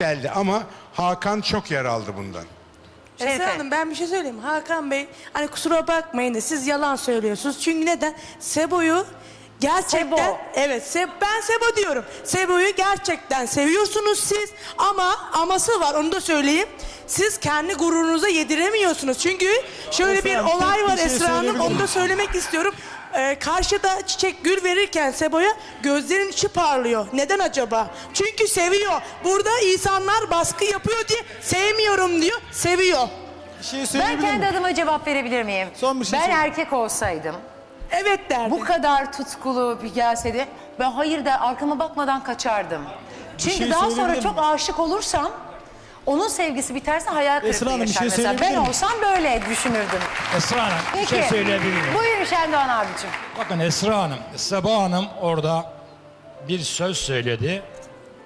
geldi ama Hakan çok yer aldı bundan. Şerife. Esra Hanım ben bir şey söyleyeyim. Hakan Bey hani kusura bakmayın da siz yalan söylüyorsunuz. Çünkü neden? Sebo'yu gerçekten Sebo. evet Se- ben Sebo diyorum. Sebo'yu gerçekten seviyorsunuz siz ama aması var onu da söyleyeyim. Siz kendi gururunuza yediremiyorsunuz. Çünkü şöyle bir olay var bir şey Esra Hanım onu da söylemek istiyorum. Ee, karşıda çiçek gül verirken Sebo'ya gözlerin içi parlıyor. Neden acaba? Çünkü seviyor. Burada insanlar baskı yapıyor diye sevmiyorum diyor. Seviyor. Bir şey Ben söyleyebilir kendi miyim? adıma cevap verebilir miyim? Son bir şey ben söyle. erkek olsaydım Evet derdi. bu kadar tutkulu bir gelseydi ben hayır der arkama bakmadan kaçardım. Çünkü şey daha sonra söyleyebilir çok miyim? aşık olursam onun sevgisi biterse hayal kırıklığı Esra Hanım, bir yaşar şey mesela. Ben söyleyebilir miyim? olsam böyle düşünürdüm. Esra Hanım bir Peki. şey söyleyebilir miyim? Buyurun Şendoğan abicim. Bakın Esra Hanım, Seba Hanım orada bir söz söyledi.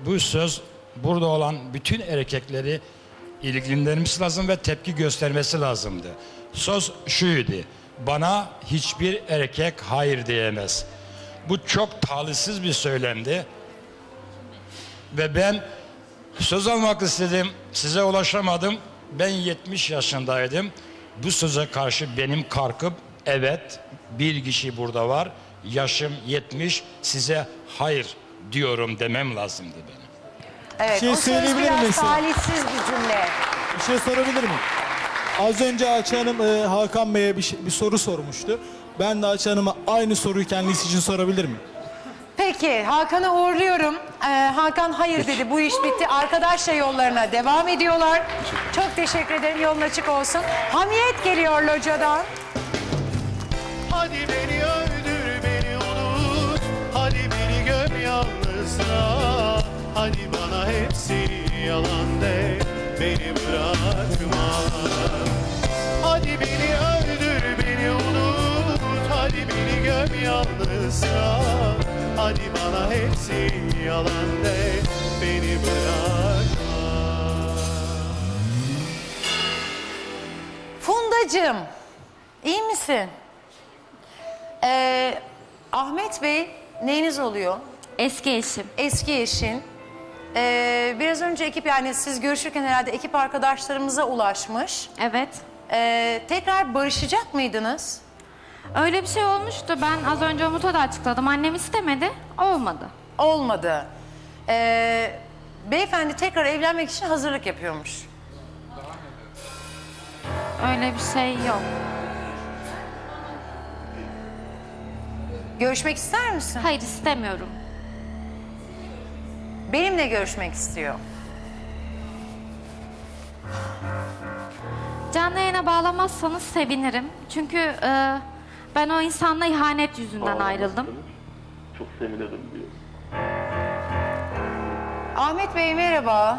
Bu söz burada olan bütün erkekleri ilgilendirmesi lazım ve tepki göstermesi lazımdı. Söz şuydu. Bana hiçbir erkek hayır diyemez. Bu çok talihsiz bir söylemdi. Ve ben söz almak istedim. Size ulaşamadım. Ben 70 yaşındaydım. Bu söze karşı benim kalkıp evet bir kişi burada var. Yaşım 70 size hayır diyorum demem lazımdı benim. Evet, şey o söz söyleyebilir miyim biraz talihsiz bir cümle. Bir şey sorabilir miyim? Az önce Ayça Hanım e, Hakan Bey'e bir, şey- bir soru sormuştu. Ben de Ayça Hanım'a aynı soruyu kendisi için sorabilir miyim? Peki Hakan'ı uğurluyorum. Ee, Hakan hayır dedi bu iş bitti. Arkadaşla yollarına devam ediyorlar. Çok teşekkür ederim yolun açık olsun. Hamiyet geliyor locadan. Hadi beni öldür beni unut Hadi beni göm yalnızlığa Hadi bana hepsini yalan de Beni bırakma Hadi beni öldür beni unut Hadi beni göm yalnızlığa Hadi bana hepsini yalan de Beni bırakma Fundacığım iyi misin? Ee, Ahmet Bey neyiniz oluyor? Eski eşim. Eski eşin. Ee, biraz önce ekip yani siz görüşürken herhalde ekip arkadaşlarımıza ulaşmış. Evet. Ee, tekrar barışacak mıydınız? Öyle bir şey olmuştu. Ben az önce Umut'a da açıkladım. Annem istemedi. Olmadı. Olmadı. Ee, beyefendi tekrar evlenmek için hazırlık yapıyormuş. Öyle bir şey yok. Görüşmek ister misin? Hayır istemiyorum. Benimle görüşmek istiyor. Canlı yayına bağlamazsanız sevinirim. Çünkü e, ben o insanla ihanet yüzünden ayrıldım. Çok sevinirim diyor. Ahmet Bey merhaba.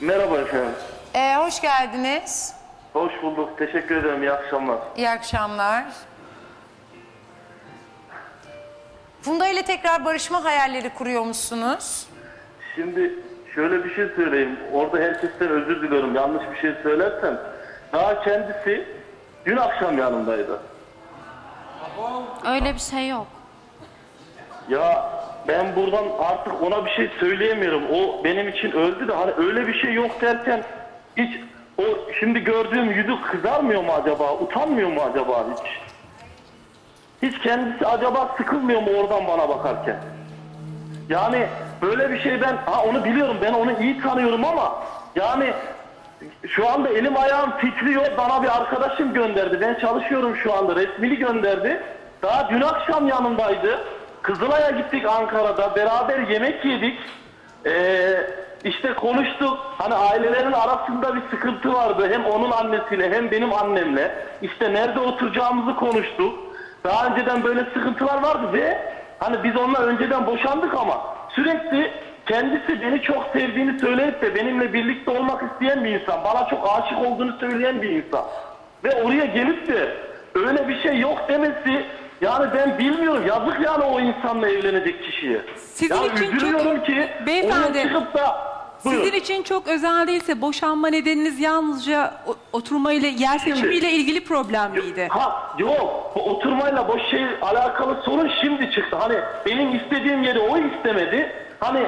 Merhaba efendim. Ee, hoş geldiniz. Hoş bulduk. Teşekkür ederim. İyi akşamlar. İyi akşamlar. Funda ile tekrar barışma hayalleri kuruyormuşsunuz. Şimdi şöyle bir şey söyleyeyim. Orada herkesten özür diliyorum. Yanlış bir şey söylersem. Daha kendisi dün akşam yanımdaydı. Öyle bir şey yok. Ya ben buradan artık ona bir şey söyleyemiyorum. O benim için öldü de hani öyle bir şey yok derken hiç o şimdi gördüğüm yüzü kızarmıyor mu acaba? Utanmıyor mu acaba hiç? Hiç kendisi acaba sıkılmıyor mu oradan bana bakarken? Yani böyle bir şey ben ha onu biliyorum ben onu iyi tanıyorum ama yani şu anda elim ayağım titriyor. Bana bir arkadaşım gönderdi. Ben çalışıyorum şu anda. Resmini gönderdi. Daha dün akşam yanımdaydı Kızılay'a gittik Ankara'da. Beraber yemek yedik. Ee, işte konuştuk. Hani ailelerin arasında bir sıkıntı vardı. Hem onun annesiyle hem benim annemle. İşte nerede oturacağımızı konuştuk. Daha önceden böyle sıkıntılar vardı ve hani biz onunla önceden boşandık ama sürekli kendisi beni çok sevdiğini söyleyip de benimle birlikte olmak isteyen bir insan. Bana çok aşık olduğunu söyleyen bir insan. Ve oraya gelip de öyle bir şey yok demesi yani ben bilmiyorum yazık yani o insanla evlenecek kişiye. Sizin ya için çok- üzülüyorum ki Beyefendi, çıkıp da Buyurun. Sizin için çok özel değilse boşanma nedeniniz yalnızca oturmayla, yer seçimiyle ilgili problem miydi? Ha yok bu oturmayla boş şey alakalı sorun şimdi çıktı. Hani benim istediğim yeri o istemedi. Hani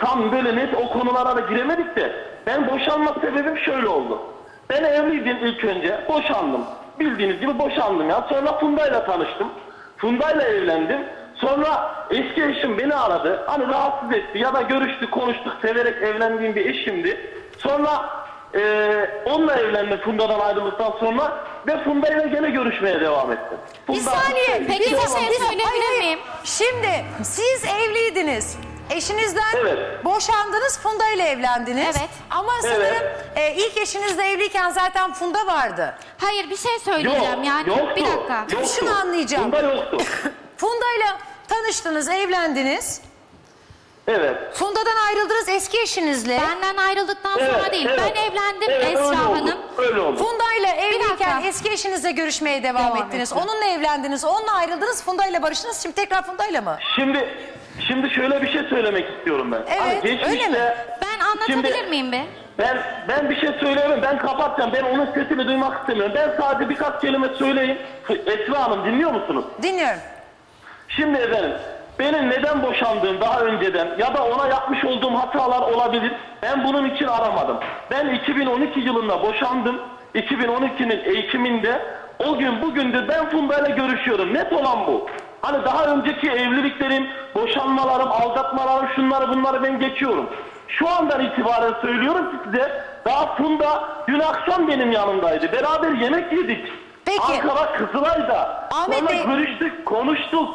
tam böyle net o konulara da giremedik de ben boşanma sebebim şöyle oldu. Ben evliydim ilk önce. Boşandım. Bildiğiniz gibi boşandım ya. Sonra Funda'yla tanıştım. Funda'yla evlendim. Sonra eski eşim beni aradı. Hani rahatsız etti ya da görüştük, konuştuk. Severek evlendiğim bir eşimdi. Sonra eee onunla evlendim Funda'dan ayrıldıktan sonra ve Funda'yla gene görüşmeye devam ettim. Bir saniye. Peki bir şey söyleyebilir miyim? Şimdi siz evliydiniz. Eşinizden Evet. boşandınız, Funda ile evlendiniz. Evet. Ama sanırım e, ilk eşinizle evliyken zaten Funda vardı. Hayır bir şey söyleyeceğim yani. yoktu, Bir dakika. Yoktu. Şunu anlayacağım. Funda yoktu. Funda ile tanıştınız, evlendiniz. Evet. Funda'dan ayrıldınız eski eşinizle. Benden ayrıldıktan Evet, sonra değil. evet. Ben evlendim Evet, Esra öyle oldu, Hanım. Öyle oldu. Funda ile evliyken dakika. eski eşinizle görüşmeye devam, Devam ettiniz. ettim. Onunla evlendiniz, onunla ayrıldınız, Funda ile barıştınız. Şimdi tekrar Funda ile mı? Şimdi şimdi şöyle bir şey söylemek istiyorum ben. Evet, Hani geçmişte öyle mi? Ben anlatabilir Şimdi- miyim be? Ben ben bir şey söyleyemem. Ben kapatacağım. Ben onun sesini duymak istemiyorum. Ben sadece birkaç kelime söyleyeyim. Esra Hanım dinliyor musunuz? Dinliyorum. Şimdi efendim benim neden boşandığım daha önceden ya da ona yapmış olduğum hatalar olabilir. Ben bunun için aramadım. Ben 2012 yılında boşandım. 2012'nin Ekim'inde o gün bugündür ben Funda ile görüşüyorum. Net olan bu. Hani daha önceki evliliklerim, boşanmalarım, aldatmalarım şunları bunları ben geçiyorum. Şu andan itibaren söylüyorum ki size daha Funda dün akşam benim yanımdaydı. Beraber yemek yedik. Peki. Ankara Kızılay'da. Ahmet Sonra Bey- görüştük, konuştuk.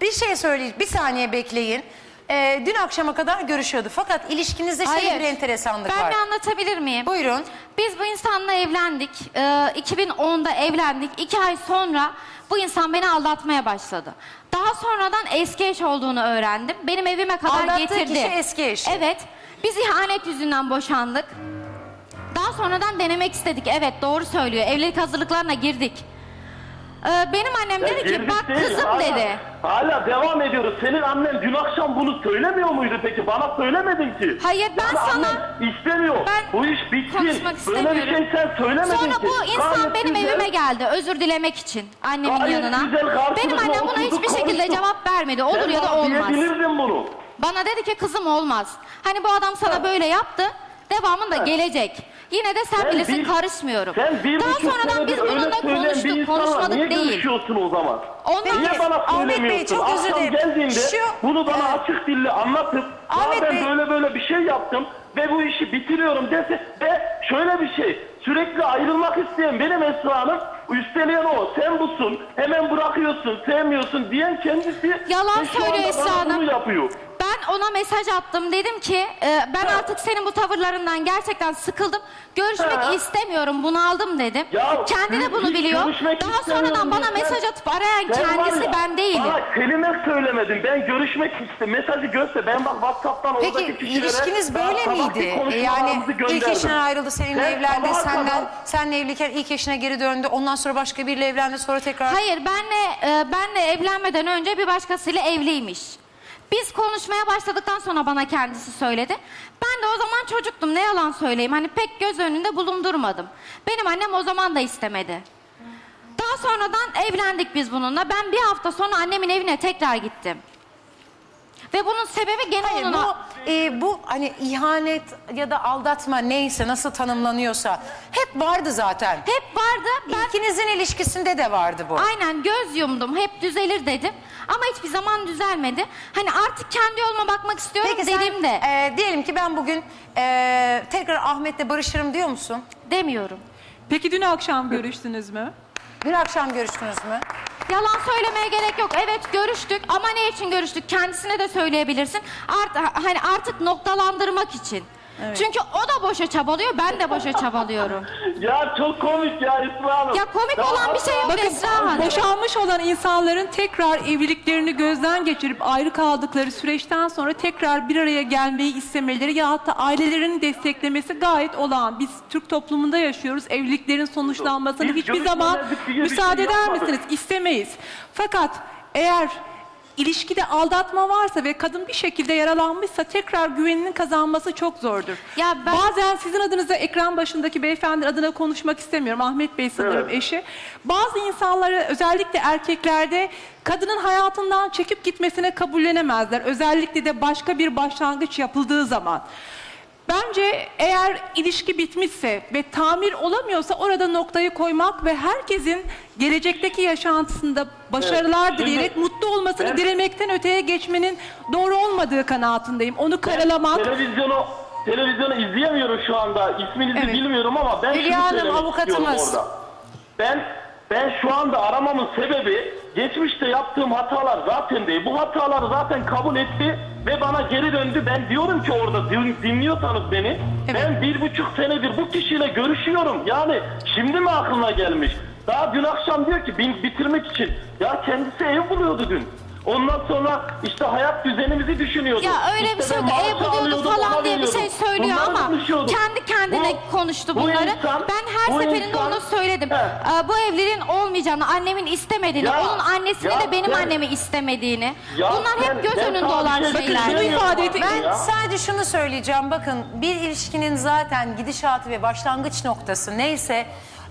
Bir şey söyleyeyim. Bir saniye bekleyin. Ee, dün akşama kadar görüşüyordu. Fakat ilişkinizde şöyle Hayır. bir enteresanlık Ben var. bir anlatabilir miyim? Buyurun. Biz bu insanla evlendik. Ee, 2010'da evlendik. İki ay sonra bu insan beni aldatmaya başladı. Daha sonradan eski eş olduğunu öğrendim. Benim evime kadar Aldattığı getirdi. kişi eski eşi. Evet. Biz ihanet yüzünden boşandık. Daha sonradan denemek istedik. Evet doğru söylüyor. Evlilik hazırlıklarına girdik. Ee, benim annem dedi ki bak değil, kızım hala- dedi. Hala devam ediyoruz. Senin annen dün akşam bunu söylemiyor muydu peki? Bana söylemedin ki. Hayır, ben sana- annen istemiyor. Ben bu iş bitsin. konuşmak Böyle bir istemiyorum. şey sen söylemedin Sonra ki. bu insan Gayet benim güzel. evime geldi özür dilemek için annemin Gayet yanına. güzel, karşılıklı Benim annem buna oturduk, hiçbir şekilde konuştuk. cevap vermedi. Olur Sen ya da bana olmaz. diyebilirdin bunu. Bana dedi ki kızım olmaz. Hani bu adam sana böyle yaptı. Devamında gelecek. Yine de sen, Sen bilirsin bir- karışmıyorum. Sen bir Daha sonradan biz bununla konuştuk, konuşmadık niye değil. görüşüyorsun o zaman? Ondan Niye bana Ahmet Bey, çok özür dilerim. geldiğinde Şu- bunu bana Evet. açık dille anlatıp Ahmet ben Bey- böyle böyle bir şey yaptım ve bu işi bitiriyorum dese ve şöyle bir şey sürekli ayrılmak isteyen benim Esra Hanım üsteleyen o sen busun hemen bırakıyorsun sevmiyorsun diyen kendisi Yalan söylüyor Esra Hanım. yapıyor. Ben ona mesaj attım. Dedim ki e, ben artık senin bu tavırlarından gerçekten sıkıldım. Görüşmek Ha. istemiyorum. Bunaldım dedim. Ya, Kendi de bunu biliyor. Daha sonradan bana sen- mesaj atıp arayan Sen kendisi ya, ben değilim. Bana kelime söylemedin. Ben görüşmek istedim. Mesajı göster. Ben bak WhatsApp'tan Peki oradaki kişilere... ilişkiniz daha böyle miydi? Yani ilk eşinden ayrıldı, seninle Sen evlendi, sabaha senden kadar- senle evliyken ilk eşine geri döndü. Ondan sonra başka biriyle evlendi, sonra tekrar Hayır benle e, benle evlenmeden önce bir başkasıyla evliymiş. Biz konuşmaya başladıktan sonra bana kendisi söyledi. Ben de o zaman çocuktum ne yalan söyleyeyim. Hani pek göz önünde bulundurmadım. Benim annem o zaman da istemedi. Daha sonradan evlendik biz bununla. Ben bir hafta sonra annemin evine tekrar gittim. Ve bunun sebebi gene Hayır, onun... bu, e, bu hani ihanet ya da aldatma neyse nasıl tanımlanıyorsa hep vardı zaten. Hep vardı. Ben İkinizin ilişkisinde de vardı bu. aynen göz yumdum. Hep düzelir dedim. Ama hiçbir zaman düzelmedi. Hani artık kendi yoluma bakmak istiyorum Peki sen dediğimde e, diyelim ki ben bugün e, tekrar Ahmet'le barışırım diyor musun? demiyorum. Peki dün akşam görüştünüz mü? Dün akşam görüştünüz mü? Yalan söylemeye gerek yok. Evet görüştük ama ne için görüştük? Kendisine de söyleyebilirsin. Art, hani artık noktalandırmak için. Çünkü o da boşa çabalıyor, ben de boşa çabalıyorum. Ya çok komik ya Esra Hanım. Ya komik Ya olan bir şey yok hatta- Esra Hanım. Boşanmış olan insanların tekrar evliliklerini gözden geçirip ayrı kaldıkları süreçten sonra tekrar bir araya gelmeyi istemeleri ya hatta ailelerin desteklemesi gayet olağan. Biz Türk toplumunda yaşıyoruz. Evliliklerin sonuçlanmasını Biz hiçbir zaman diye bir müsaade şey eder yapmadık. misiniz? İstemeyiz. Fakat eğer ilişkide aldatma varsa ve kadın bir şekilde yaralanmışsa tekrar güveninin kazanması çok zordur. Ya ben- Bazen sizin adınıza ekran başındaki beyefendi adına konuşmak istemiyorum. Ahmet Bey sanırım Evet. eşi. Bazı insanları özellikle erkeklerde kadının hayatından çekip gitmesine kabullenemezler. Özellikle de başka bir başlangıç yapıldığı zaman. Bence eğer ilişki bitmişse ve tamir olamıyorsa orada noktayı koymak ve herkesin gelecekteki yaşantısında başarılar Evet, dileyerek mutlu olmasını ben- dilemekten öteye geçmenin doğru olmadığı kanaatindeyim. Onu karalamak Televizyonu televizyonu izleyemiyorum şu anda. İsminizi Evet. bilmiyorum ama ben Hülya şunu Hanım, avukatımız. orada. Ben ben şu anda aramamın sebebi geçmişte yaptığım hatalar zaten değil. Bu hataları zaten kabul etti ve bana geri döndü. Ben diyorum ki orada din- dinliyorsanız beni. Ben bir buçuk senedir bu kişiyle görüşüyorum. Yani şimdi mi aklına gelmiş? Daha dün akşam diyor ki bin- bitirmek için. Ya kendisi ev buluyordu dün. Ondan sonra işte hayat düzenimizi düşünüyordu. Ya öyle bir İşte şey ben yok. maaş Ev buluyordu alıyordum, falan diye bir şey söylüyor Bunları ama kendi kendine Bu- konuştu bu bunları. insan- ben her bu seferinde insan- onu söyledim. He. Ee, bu evliliğin olmayacağını, annemin istemediğini, Ya, onun annesini ya de benim sen- annemi istemediğini. Ya Bunlar hep göz ben önünde bir olan şey şeyler. söyleyeyim ifade Ben Ya. sadece şunu söyleyeceğim. Bakın bir ilişkinin zaten gidişatı ve başlangıç noktası neyse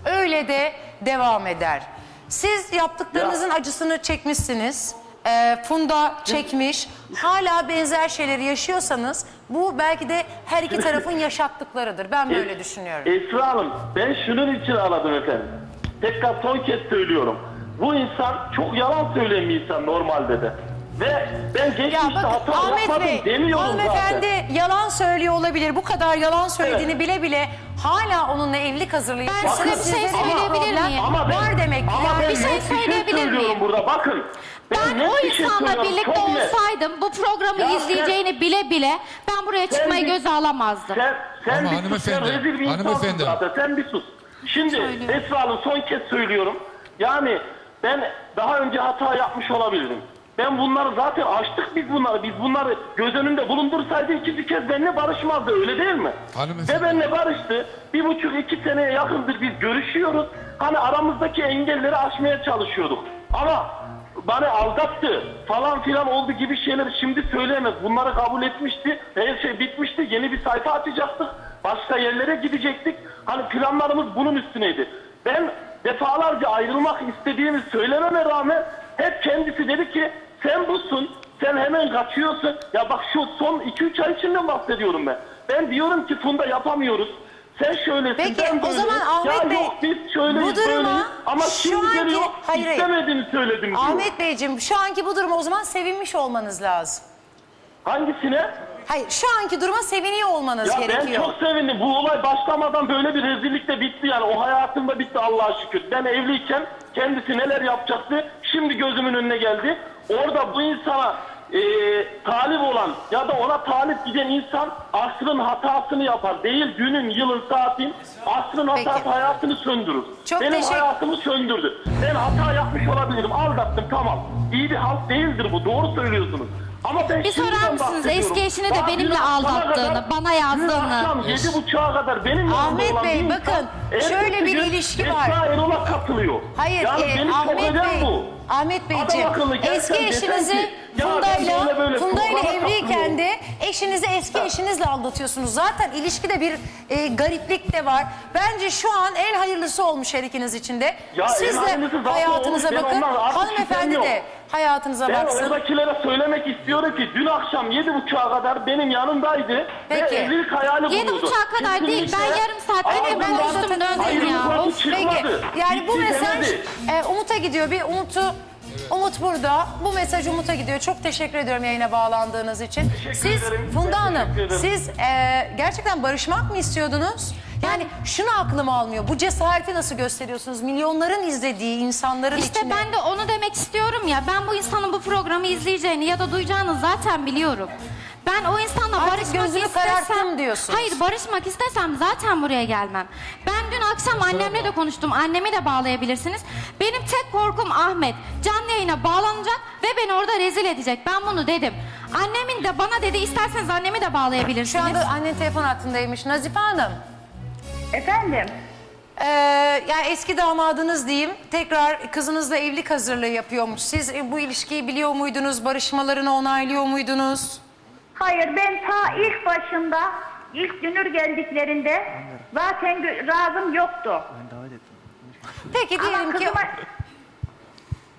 öyle de devam eder. Siz yaptıklarınızın acısını çekmişsiniz. Ee, Funda çekmiş. Hala benzer şeyleri yaşıyorsanız bu belki de her iki tarafın yaşattıklarıdır. Ben böyle düşünüyorum. Esra Hanım ben şunun için aradım efendim. Tekrar son kez söylüyorum. Bu insan çok yalan söyleyen bir insan normalde de. Ve ben Ya geçmişte bakın hata Ahmet yapmadım Bey, demiyorum hanımefendi zaten. yalan söylüyor olabilir. Bu kadar yalan söylediğini bile bile hala onunla evlilik hazırlığı Ben size bir şey söyleyebilir miyim? Ama ben, Var demek ki. ama ben Bir şey net bir şey söyleyebilir söylüyorum miyim? burada bakın. Ben net o bir şey insanla söylüyorum, birlikte çok net. olsaydım bu programı Ya sen- izleyeceğini bile bile ben buraya çıkmayı bir- göze alamazdım. Sen, sen Ama bir sus, hanımefendi, sen rezil bir insansın hanımefendi. zaten, sen bir sus. Şimdi Söylüyorum. Esra Hanım son kez söylüyorum. Yani ben daha önce hata yapmış olabilirim. Ben bunları zaten açtık biz bunları. Biz bunları göz önünde bulundursaydı ikinci kez benimle barışmazdı öyle değil mi? Hanımefendi. Ve benimle barıştı. Bir buçuk iki seneye yakındır biz görüşüyoruz. Hani aramızdaki engelleri aşmaya çalışıyorduk. Ama bana aldattı falan filan oldu gibi şeyler şimdi söyleyemez. Bunları kabul etmişti. Her şey bitmişti. Yeni bir sayfa açacaktık. Başka yerlere gidecektik. Hani planlarımız bunun üstüneydi. Ben defalarca ayrılmak istediğimi söylememe rağmen hep kendisi dedi ki sen busun. Sen hemen kaçıyorsun. Ya bak şu son 2-3 ay içinden bahsediyorum ben. Ben diyorum ki Funda yapamıyoruz. Sen şöylesin Peki, ben o zaman Ahmet ya Bey, yok biz şöyleyiz bu duruma böyleyiz. Ama şu şimdi anki- geliyor hayır, hayır. istemediğimi söyledim diyor. Ahmet Beyciğim şu anki bu duruma o zaman sevinmiş olmanız lazım. Hangisine? Hayır şu anki duruma seviniyor olmanız Ya gerekiyor. ben çok sevindim. Bu olay başlamadan böyle bir rezillik de bitti yani. O hayatımda bitti Allah'a şükür. Ben evliyken kendisi neler yapacaktı şimdi gözümün önüne geldi. Orada bu insana e, talip olan ya da ona talip giden insan asrın hatasını yapar. Değil günün, yılın, saatin asrın Peki. hatası hayatını söndürür. Çok Benim teşekkür- hayatımı söndürdü. Ben hata yapmış olabilirim. Aldattım tamam. İyi bir halt değildir bu. Doğru söylüyorsunuz. Ama ben Bir sorar mısınız eski eşini de benimle aldattığını, kadar- bana yazdığını? akşam yedi buçuğa kadar benim yanımda Ahmet olan Bey, bir insan, bakın, ertesi şöyle bir gün ilişki var. Esra Erol'a katılıyor. Hayır yani e, beni çok Ahmet Bey, bu. Ahmet Beyciğim Adam akıllı gelse eski desen eşinizi ki, ya ben Funda'yla böyle Funda'yla programa evliyken de eşinizi eski eşinizle aldatıyorsunuz. Zaten ilişkide bir e, gariplik de var. Bence şu an en hayırlısı olmuş her ikiniz için de. Ya Siz de hayırlısı zaten hayatınıza olmuş. Ben bakın. ondan artık Hanımefendi de yok. Hayatınıza Ben baksın. oradakilere söylemek istiyorum ki dün akşam yedi buçuğa kadar benim yanımdaydı Peki. ve evlilik hayali Yedi buçuğa kadar değil, ben Kesinlikle yarım saat önce ben konuştum, döndüm ya. Of, Peki yani bu mesaj e, Umut'a gidiyor. Bir Umut'u Umut burada. Bu mesaj Umut'a gidiyor. Çok teşekkür ediyorum yayına bağlandığınız için. Siz ederim. Funda Hanım, teşekkür ederim. siz e, gerçekten barışmak mı istiyordunuz? Yani şunu aklım almıyor. Bu cesareti nasıl gösteriyorsunuz? Milyonların izlediği insanların İşte içinde. ben de onu demek istiyorum ya. Ben bu insanın bu programı izleyeceğini ya da duyacağını zaten biliyorum. Ben o insanla Artık barışmak gözünü istesem... kararttım diyorsunuz. Hayır barışmak istesem zaten buraya gelmem. Ben dün akşam annemle de konuştum. Annemi de bağlayabilirsiniz. Benim tek korkum Ahmet. Canlı yayına bağlanacak ve beni orada rezil edecek. Ben bunu dedim. Annemin de bana dedi isterseniz annemi de Şu bağlayabilirsiniz. anda annen telefon hattındaymış. Nazife Hanım. Efendim? Ee, yani eski damadınız diyeyim tekrar kızınızla evlilik hazırlığı yapıyormuş. Siz e, bu ilişkiyi biliyor muydunuz? Barışmalarını onaylıyor muydunuz? Hayır ben ta ilk başında ilk dünür geldiklerinde zaten gö- razım yoktu. Peki Ama diyelim ki kızıma,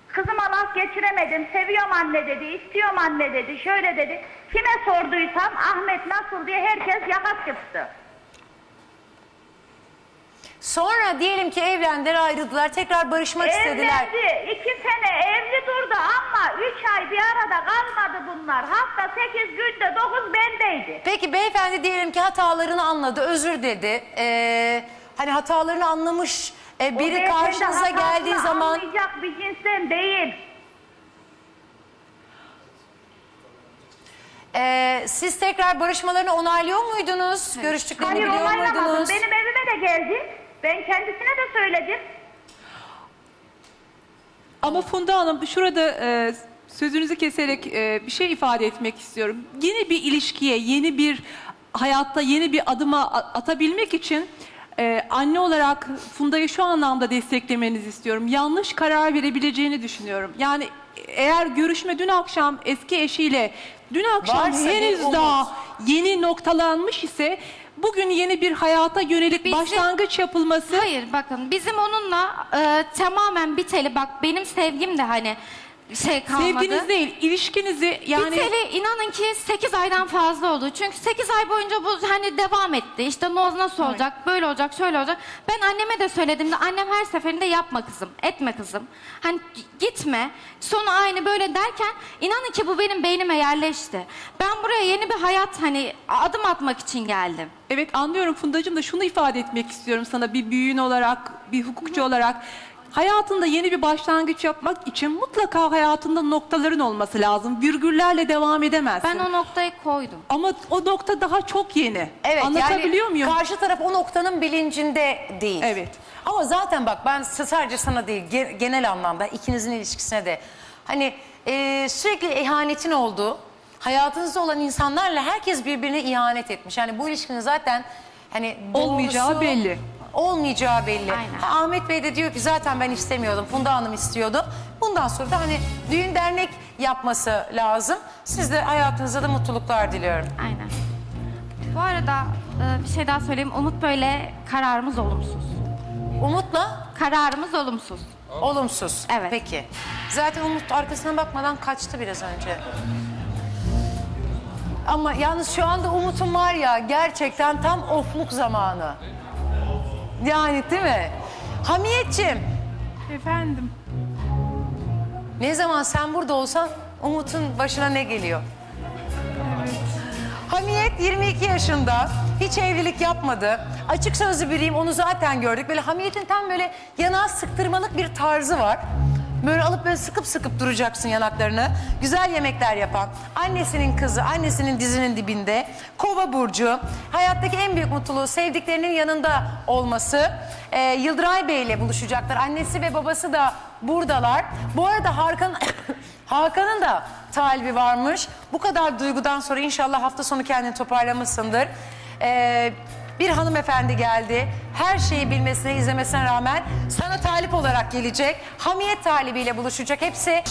kızıma laf geçiremedim. Seviyorum anne dedi, istiyorum anne dedi, şöyle dedi. Kime sorduysam Ahmet nasıl diye herkes yaka çıktı. Sonra diyelim ki evlendiler ayrıldılar tekrar barışmak istediler. Evlendi. iki sene evli durdu ama üç ay bir arada kalmadı bunlar. Hafta sekiz günde dokuz bendeydi. Peki beyefendi diyelim ki hatalarını anladı özür dedi. Ee, hani hatalarını anlamış e, O biri beyefendi karşınıza hatasını geldiği zaman Anlayacak bir cinsten değil. e, siz tekrar barışmalarını onaylıyor muydunuz? Görüştüklerini Hayır biliyor onaylamadım. muydunuz? Benim evime de geldi. Ben kendisine de söyledim. Ama Funda Hanım şurada e, sözünüzü keserek e, bir şey ifade etmek istiyorum. Yeni bir ilişkiye, yeni bir hayatta yeni bir adıma atabilmek için e, anne olarak Funda'yı şu anlamda desteklemenizi istiyorum. Yanlış karar verebileceğini düşünüyorum. Yani eğer görüşme dün akşam eski eşiyle dün akşam Varsa bir henüz umut. daha yeni noktalanmış ise bugün yeni bir hayata yönelik Bizim- başlangıç yapılması Hayır bakın bizim onunla e, tamamen biteli. Bak benim sevgim de hani şey kalmadı. sevginiz değil, ilişkinizi yani Biteli inanın ki 8 aydan fazla oldu. Çünkü 8 ay boyunca bu hani devam etti. İşte Noz nasıl olacak, böyle olacak, şöyle olacak. Ben anneme de söyledim de annem her seferinde yapma kızım, etme kızım. Hani gitme. Sonu aynı böyle derken inanın ki bu benim beynime yerleşti. Ben buraya yeni bir hayat hani adım atmak için geldim. Evet anlıyorum Fundacığım da şunu ifade etmek istiyorum sana bir büyüğün olarak, bir hukukçu olarak. Hayatında yeni bir başlangıç yapmak için mutlaka hayatında noktaların olması lazım. Virgüllerle devam edemezsin. Ben o noktayı koydum. Ama o nokta daha çok yeni. Evet Anlatabiliyor yani muyum? karşı taraf o noktanın bilincinde değil. Evet. Ama zaten bak ben sadece sana değil ge- genel anlamda ikinizin ilişkisine de hani e, sürekli ihanetin olduğu hayatınızda olan insanlarla herkes birbirine ihanet etmiş. Yani bu ilişkinin zaten hani Olmayacağı doğrusu- belli. Olmayacağı belli. Aynen. Ha, Ahmet Bey de diyor ki zaten ben istemiyordum. Funda Hanım istiyordu. Bundan sonra da hani düğün dernek yapması lazım. Siz de hayatınızda da mutluluklar diliyorum. Aynen. Bu arada e, bir şey daha söyleyeyim. Umut böyle kararımız olumsuz. Umut'la Kararımız olumsuz. Olumsuz. Evet. Peki. Zaten Umut arkasına bakmadan kaçtı biraz önce. Ama yalnız şu anda Umut'un var ya gerçekten tam ofluk zamanı. Yani değil mi? Hamiyetciğim Efendim. ne zaman sen burada olsan Umut'un başına ne geliyor? Hamiyet 22 yaşında. Hiç evlilik yapmadı. Açık sözlü biriyim onu zaten gördük. Böyle Hamiyet'in tam böyle yanağı sıktırmalık bir tarzı var. Böyle alıp böyle sıkıp sıkıp duracaksın yanaklarını. Güzel yemekler yapan. Annesinin kızı, annesinin dizinin dibinde. Kova burcu. Hayattaki en büyük mutluluğu sevdiklerinin yanında olması. Ee, Yıldıray Bey ile buluşacaklar. Annesi ve babası da buradalar. Bu arada Hakan Hakan'ın da talibi varmış. Bu kadar duygudan sonra inşallah hafta sonu kendini toparlamışsındır. Ee, bir hanımefendi geldi. Her şeyi bilmesine, izlemesine rağmen sana talip olarak gelecek. Hamiyet talibiyle buluşacak. Hepsi